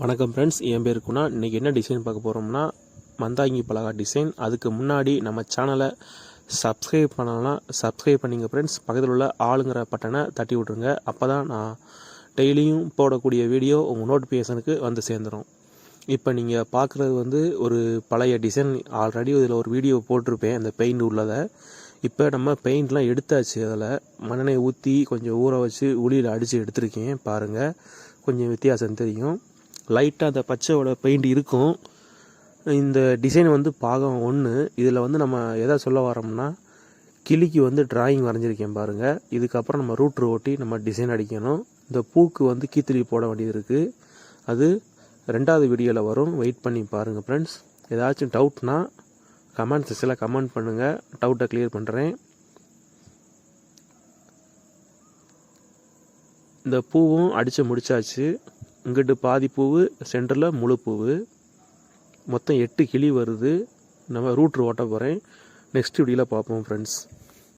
வணக்கம் ஃப்ரெண்ட்ஸ் என் பேர் குணா. இன்றைக்கி என்ன டிசைன் பார்க்க போகிறோம்னா மந்தாங்கி பலகா டிசைன் அதுக்கு முன்னாடி நம்ம சேனலை சப்ஸ்கிரைப் பண்ணலாம் சப்ஸ்கிரைப் பண்ணிங்க ஃப்ரெண்ட்ஸ் பக்கத்தில் உள்ள ஆளுங்கிற பட்டனை தட்டி விட்ருங்க அப்போ தான் நான் டெய்லியும் போடக்கூடிய வீடியோ உங்கள் நோட்டிஃபிகேஷனுக்கு வந்து சேர்ந்துடும் இப்போ நீங்கள் பார்க்குறது வந்து ஒரு பழைய டிசைன் ஆல்ரெடி இதில் ஒரு வீடியோ போட்டிருப்பேன் அந்த பெயிண்ட் உள்ளதை. இப்போ நம்ம பெயிண்ட்லாம் எடுத்தாச்சு அதில். மண்ணெண்ணெய் ஊற்றி கொஞ்சம் ஊற வச்சு உளியில் அடித்து எடுத்திருக்கேன். பாருங்கள் கொஞ்சம் வித்தியாசம் தெரியும். லைட்டாக அந்த பச்சையோட பெயிண்ட் இருக்கும். இந்த டிசைன் வந்து பாகம் ஒன்று இதில் வந்து நம்ம எதை சொல்ல வரோம்னா கிளிக்கு வந்து டிராயிங் வரைஞ்சிருக்கேன் பாருங்கள் இதுக்கப்புறம் நம்ம ரூட்ரு ஓட்டி நம்ம டிசைன் அடிக்கணும். இந்த பூக்கு வந்து கீத்திரி போட வேண்டியது இருக்குது அது ரெண்டாவது வீடியோவில் வரும். வெயிட் பண்ணி பாருங்கள் ஃப்ரெண்ட்ஸ் ஏதாச்சும் டவுட்னா கமெண்ட் செக்ஷனில் கமெண்ட் பண்ணுங்கள் டவுட்டை க்ளியர் பண்ணுறேன் இந்த பூவும் அடித்து முடிச்சாச்சு. இங்கிட்டு பாதி பூவு சென்டரில் முழு பூவு. மொத்தம் எட்டு கிளி வருது. நம்ம ரூட்ரு ஓட்ட போகிறேன் நெக்ஸ்ட் வீடியோவில் பார்ப்போம் ஃப்ரெண்ட்ஸ்